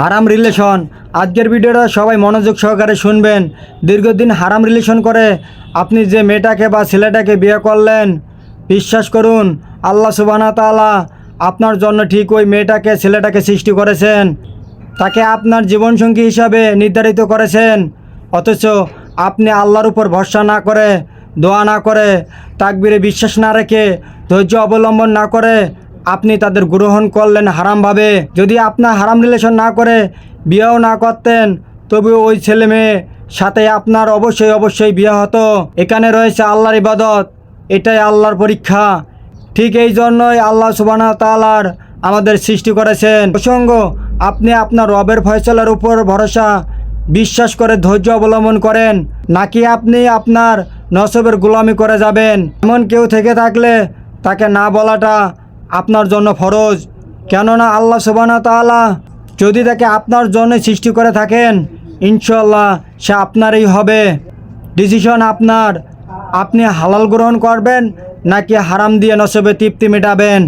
হারাম রিলেশন আজকের ভিডিওটা সবাই মনোযোগ সহকারে শুনবেন। দীর্ঘদিন হারাম রিলেশন করে আপনি যে মেয়েটাকে বা ছেলেটাকে বিয়ে করলেন, বিশ্বাস করুন, আল্লাহ সুবানা তাআলা আপনার জন্য ঠিক ওই মেয়েটাকে, ছেলেটাকে সৃষ্টি করেছেন। তাকে আপনার জীবনসঙ্গী হিসাবে নির্ধারিত করেছেন। অথচ আপনি আল্লাহর উপর ভরসা না করে, দোয়া না করে, তাকবিরে বিশ্বাস না রেখে, ধৈর্য অবলম্বন না করে আপনি তাদের গ্রহণ করলেন হারামভাবে। যদি আপনার হারাম রিলেশন না করে, বিয়েও না করতেন তবু ওই ছেলে মেয়ে সাথে আপনার অবশ্যই অবশ্যই বিয়ে হতো। এখানে রয়েছে আল্লাহর ইবাদত, এটাই আল্লাহর পরীক্ষা। ঠিক এই জন্যই আল্লাহ সুবানা তালার আমাদের সৃষ্টি করেছেন। প্রসঙ্গ, আপনি আপনার রবের ফয়সলার উপর ভরসা, বিশ্বাস করে ধৈর্য অবলম্বন করেন, নাকি আপনি আপনার নসবের গোলামি করে যাবেন? এমন কেউ থেকে থাকলে তাকে না বলাটা আপনার জন্য ফরজ। কেননা আল্লাহ সুবানা তালা যদি তাকে আপনার জন্য সৃষ্টি করে থাকেন ইনশাল্লাহ সে আপনারই হবে। ডিসিশন আপনার। আপনি হালাল গ্রহণ করবেন নাকি হারাম দিয়ে নসবে তৃপ্তি মেটাবেন?